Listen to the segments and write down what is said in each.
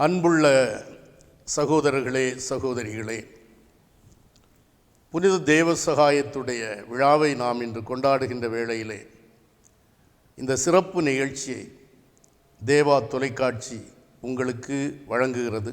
அன்புள்ள சகோதரர்களே சகோதரிகளே புனித தேவ சகாயத்துடைய விழாவை நாம் இன்று கொண்டாடுகின்ற வேளையிலே இந்த சிறப்பு நிகழ்ச்சியை தேவா தொலைக்காட்சி உங்களுக்கு வழங்குகிறது.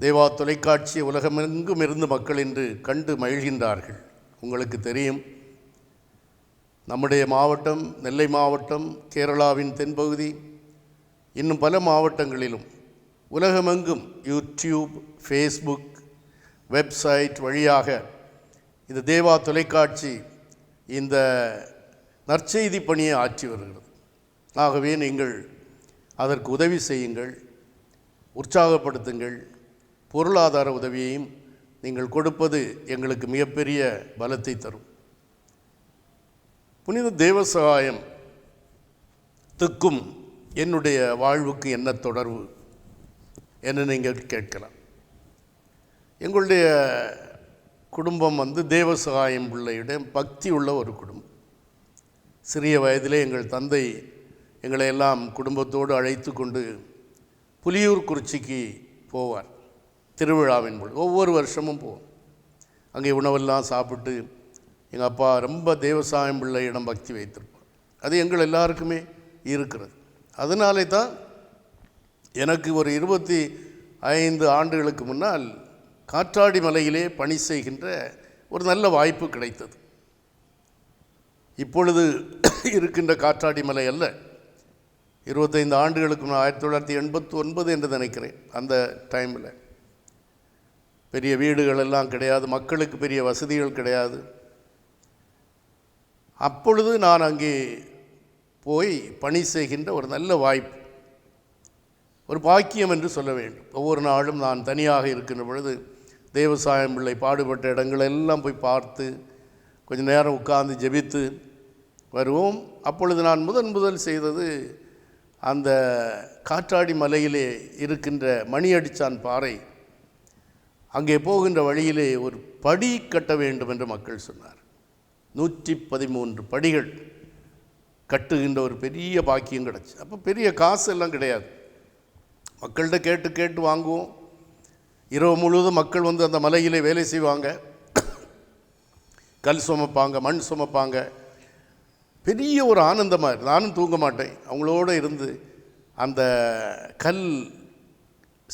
தேவா தொலைக்காட்சி உலகமெங்கும் இருந்து மக்கள் இன்று கண்டு மகிழ்கின்றார்கள். உங்களுக்கு தெரியும் நம்முடைய மாவட்டம் நெல்லை மாவட்டம் கேரளாவின் தென்பகுதி இன்னும் பல மாவட்டங்களிலும். உலகமெங்கும் யூடியூப் ஃபேஸ்புக் வெப்சைட் வழியாக இந்த தேவா தொலைக்காட்சி இந்த நற்செய்தி பணியை ஆற்றி வருகிறது. ஆகவே நீங்கள் அதற்கு உதவி செய்யுங்கள் உற்சாகப்படுத்துங்கள். பொருளாதார உதவியையும் நீங்கள் கொடுப்பது எங்களுக்கு மிகப்பெரிய பலத்தை தரும். புனித தேவசகாயம் துக்கும் என்னுடைய வாழ்வுக்கு என்ன தொடர்பு என்று நீங்கள் கேட்கலாம். எங்களுடைய குடும்பம் வந்து தேவசகாயம் பிள்ளையுடைய பக்தி உள்ள ஒரு குடும்பம். சிறிய வயதிலே எங்கள் தந்தை எங்களை எல்லாம் குடும்பத்தோடு அழைத்து கொண்டு புலியூர் குறிச்சிக்கு போவார். திருவிழாவின் பொழுது ஒவ்வொரு வருஷமும் போவோம். அங்கே உணவெல்லாம் சாப்பிட்டு எங்கள் அப்பா ரொம்ப தேவசாயம் பிள்ளையிடம் பக்தி வைத்திருப்பார். அது எங்கள் எல்லாருக்குமே இருக்கிறது. அதனாலே தான் எனக்கு ஒரு இருபத்தி ஐந்து ஆண்டுகளுக்கு முன்னால் காற்றாடி மலையிலே பணி செய்கின்ற ஒரு நல்ல வாய்ப்பு கிடைத்தது. இப்பொழுது இருக்கின்ற காற்றாடி மலை அல்ல. இருபத்தைந்து ஆண்டுகளுக்கு நான் ஆயிரத்தி தொள்ளாயிரத்தி எண்பத்தி ஒன்பது என்று நினைக்கிறேன் அந்த டைமில். பெரிய வீடுகள் எல்லாம் கிடையாது மக்களுக்கு பெரிய வசதிகள் கிடையாது. அப்பொழுது நான் அங்கே போய் பணி செய்கின்ற ஒரு நல்ல வாய்ப்பு ஒரு பாக்கியம் என்று சொல்ல வேண்டும். ஒவ்வொரு நாளும் நான் தனியாக இருக்கின்ற பொழுது தேவசாயம் பிள்ளை பாடுபட்ட இடங்களெல்லாம் போய் பார்த்து கொஞ்சம் நேரம் உட்கார்ந்து ஜெபித்து வருவோம். அப்பொழுது நான் முதன் முதல் செய்தது அந்த காற்றாடி மலையிலே இருக்கின்ற மணியடிச்சான் பாறை அங்கே போகின்ற வழியிலே ஒரு படி கட்ட வேண்டும் என்று மக்கள் சொன்னார். நூற்றி பதிமூன்று படிகள். கட்டுகின்ற ஒரு பெரிய பாக்கியம் கிடச்சி. அப்போ பெரிய காசு எல்லாம் கிடையாது. மக்கள்கிட்ட கேட்டு கேட்டு வாங்குவோம். இரவு முழுவதும் மக்கள் வந்து அந்த மலையிலே வேலை செய்வாங்க. கல் சுமப்பாங்க மண் சுமப்பாங்க. பெரிய ஒரு ஆனந்தமாக இருக்குது நானும் தூங்க மாட்டேன். அவங்களோட இருந்து அந்த கல்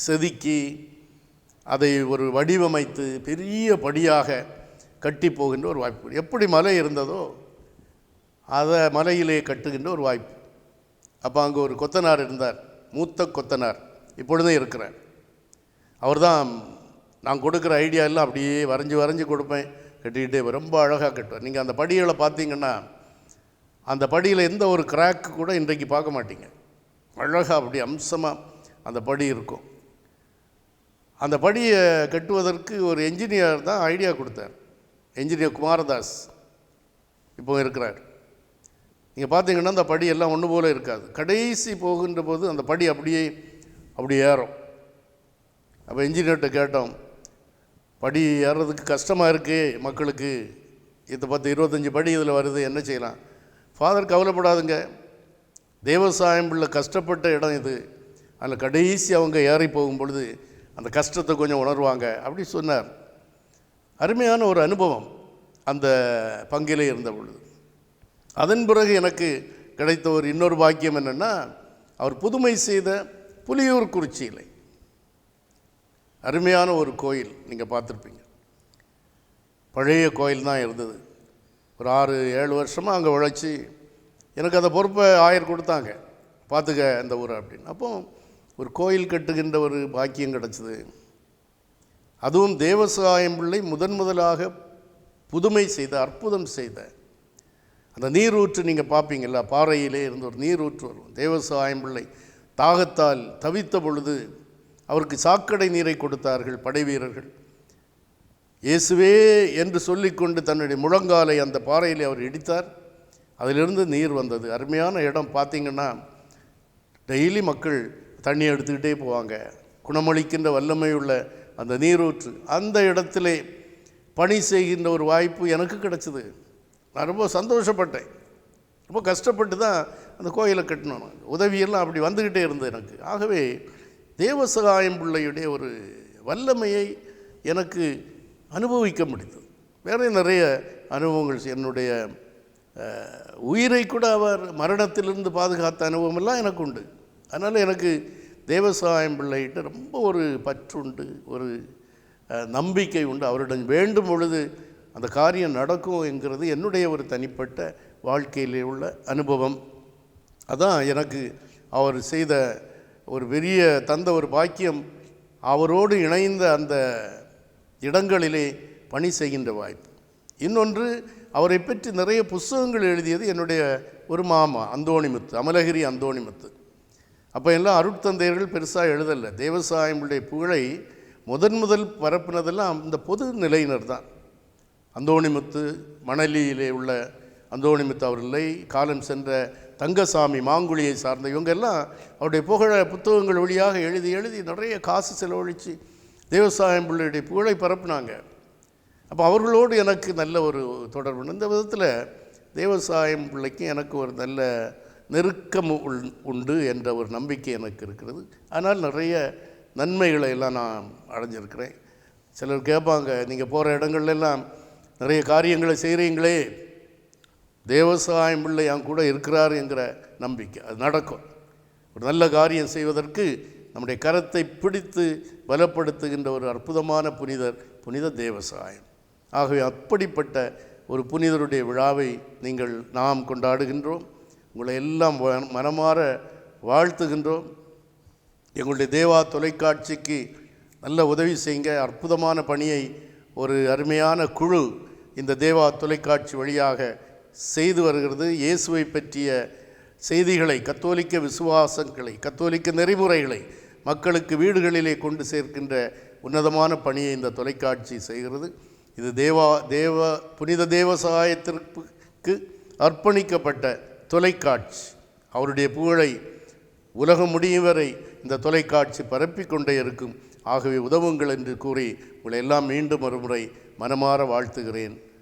செதுக்கி அதை ஒரு வடிவமைத்து பெரிய படியாக கட்டி போகின்ற ஒரு வாய்ப்பு. எப்படி மலை இருந்ததோ அதை மலையிலே கட்டுகின்ற ஒரு வாய்ப்பு. அப்போ அங்கே ஒரு கொத்தனார் இருந்தார். மூத்த கொத்தனார். இப்பொழுதும் இருக்கிறார். அவர் தான் நான் கொடுக்குற ஐடியா எல்லாம் அப்படியே வரைஞ்சி வரைஞ்சி கொடுப்பேன். கட்டிக்கிட்டே ரொம்ப அழகாக கட்டுவார். நீங்கள் அந்த படிகளை பார்த்தீங்கன்னா அந்த படியில் எந்த ஒரு கிராக் கூட இன்றைக்கு பார்க்க மாட்டீங்க. அழகாக அப்படி அம்சமாக அந்த படி இருக்கும். அந்த படியை கட்டுவதற்கு ஒரு என்ஜினியர் தான் ஐடியா கொடுத்தார். என்ஜினியர் குமாரதாஸ். இப்போ இருக்கிறார். நீங்கள் பார்த்தீங்கன்னா அந்த படி எல்லாம் ஒன்று போல் இருக்காது. கடைசி போகின்ற போது அந்த படி அப்படியே அப்படி ஏறும். அப்போ இன்ஜினியர்கிட்ட கேட்டோம் படி ஏறுறதுக்கு கஷ்டமாக இருக்குது மக்களுக்கு. இது பத்து இருபத்தஞ்சி படி இதில் வருது என்ன செய்யலாம்? ஃபாதர் கவலைப்படாதுங்க. தேவசாயம் பிள்ளை கஷ்டப்பட்ட இடம் இது. அதில் கடைசி அவங்க ஏறி போகும் பொழுது அந்த கஷ்டத்தை கொஞ்சம் உணர்வாங்க அப்படி சொன்னார். அருமையான ஒரு அனுபவம் அந்த பங்கிலே இருந்த பொழுது. அதன் பிறகு எனக்கு கிடைத்த ஒரு இன்னொரு பாக்கியம் என்னென்னா அவர் புதுமை செய்த புலியூர் குறிச்சியிலை. அருமையான ஒரு கோயில் நீங்கள் பார்த்துருப்பீங்க. பழைய கோயில் தான் இருந்தது. ஒரு ஆறு ஏழு வருஷமாக அங்கே உழைச்சி எனக்கு அந்த பொறுப்பை ஆயர் கொடுத்தாங்க. பார்த்துக்க அந்த ஊரை அப்படின்னு. அப்போ ஒரு கோயில் கட்டுகின்ற ஒரு பாக்கியம் கிடச்சிது. அதுவும் தேவசாயம் பிள்ளை முதன் முதலாக புதுமை செய்த அற்புதம் செய்த அந்த நீரூற்று நீங்கள் பார்ப்பீங்களா பாறையிலே இருந்து ஒரு நீரூற்று வரும். தேவசாயம் பிள்ளை தாகத்தால் தவித்த பொழுது அவருக்கு சாக்கடை நீரை கொடுத்தார்கள் படை வீரர்கள். இயேசுவே என்று சொல்லிக்கொண்டு தன்னுடைய முழங்காலை அந்த பாறையில் அவர் இடித்தார். அதிலிருந்து நீர் வந்தது. அருமையான இடம். பார்த்தீங்கன்னா டெய்லி மக்கள் தண்ணி எடுத்துக்கிட்டே போவாங்க. குணமளிக்கின்ற வல்லமை உள்ள அந்த நீரூற்று. அந்த இடத்திலே பணி செய்கின்ற ஒரு வாய்ப்பு எனக்கு கிடச்சிது. நான் ரொம்ப சந்தோஷப்பட்டேன். ரொம்ப கஷ்டப்பட்டு தான் அந்த கோயிலை கட்டினோம் நான். உதவியெல்லாம் அப்படி வந்துக்கிட்டே இருந்தது எனக்கு. ஆகவே தேவசகாயம் பிள்ளையுடைய ஒரு வல்லமையை எனக்கு அனுபவிக்க முடிந்தது. வேற நிறைய அனுபவங்கள். என்னுடைய உயிரை கூட அவர் மரணத்திலிருந்து பாதுகாத்த அனுபவமெல்லாம் எனக்கு உண்டு. அதனால் எனக்கு தேவசாயம் பிள்ளைகிட்ட ரொம்ப ஒரு பற்றுண்டு ஒரு நம்பிக்கை உண்டு. அவரிடம் வேண்டும் பொழுது அந்த காரியம் நடக்கும் என்கிறது என்னுடைய ஒரு தனிப்பட்ட வாழ்க்கையிலே உள்ள அனுபவம். அதான் எனக்கு அவர் செய்த ஒரு பெரிய தந்த ஒரு பாக்கியம். அவரோடு இணைந்த அந்த இடங்களிலே பணி செய்கின்ற வாய்ப்பு. இன்னொன்று அவரை பற்றி நிறைய புஸ்தகங்கள் எழுதியது என்னுடைய ஒரு மாமா அந்தோணிமுத்து அமலகிரி அந்தோணிமுத்து. அப்போ எல்லாம் அருட்தந்தையர்கள் பெருசாக எழுதலை. தேவசாயமுடைய புகழை முதன் முதல் பரப்புனதெல்லாம் இந்த பொது நிலையினர் தான். அந்தோணிமுத்து மணலியிலே உள்ள அந்தோணிமுத்து அவர்களை காலம் சென்ற தங்கசாமி மாங்குழியை சார்ந்த இவங்க எல்லாம் அவருடைய புகழ புத்தகங்கள் வழியாக எழுதி எழுதி நிறைய காசு செலவழித்து தேவசாயம் பிள்ளையுடைய புகழை பரப்புனாங்க. அப்போ அவர்களோடு எனக்கு நல்ல ஒரு தொடர்பு இந்த விதத்தில் தேவசாயம் பிள்ளைக்கு எனக்கு ஒரு நல்ல நெருக்கம் உண்டு என்ற ஒரு நம்பிக்கை எனக்கு இருக்கிறது. ஆனால் நிறைய நன்மைகளை எல்லாம் நான் அடைஞ்சிருக்கிறேன். சிலர் கேட்பாங்க நீங்கள் போகிற இடங்கள்லாம் நிறைய காரியங்களை செய்கிறீங்களே தேவசாயம் பிள்ளை என் கூட இருக்கிறார் என்கிற நம்பிக்கை. அது நடக்கும். ஒரு நல்ல காரியம் செய்வதற்கு நம்முடைய கரத்தை பிடித்து பலப்படுத்துகின்ற ஒரு அற்புதமான புனிதர் புனித தேவசாயம் ஆகவே அப்படிப்பட்ட ஒரு புனிதருடைய விழாவை நீங்கள் நாம் கொண்டாடுகின்றோம். உங்களை எல்லாம் மனமாற வாழ்த்துகின்றோம். எங்களுடைய தேவா தொலைக்காட்சிக்கு நல்ல உதவி செய்யுங்க. அற்புதமான பணியை ஒரு அருமையான குழு இந்த தேவா தொலைக்காட்சி வழியாக செய்து வருகிறது. இயேசுவை பற்றிய செய்திகளை கத்தோலிக்க விசுவாசங்களை கத்தோலிக்க நெறிமுறைகளை மக்களுக்கு வீடுகளிலே கொண்டு சேர்க்கின்ற உன்னதமான பணியை இந்த தொலைக்காட்சி செய்கிறது. இது தேவா தேவ புனித தேவசாயத்திற்கு அர்ப்பணிக்கப்பட்ட தொலைக்காட்சி. அவருடைய புகழை உலகம் முடியும் வரை இந்த தொலைக்காட்சி பரப்பிக் கொண்டே இருக்கும். ஆகவே உதவுங்கள் என்று கூறி உங்களை எல்லாம் மீண்டும் ஒருமுறை மனமாற வாழ்த்துகிறேன்.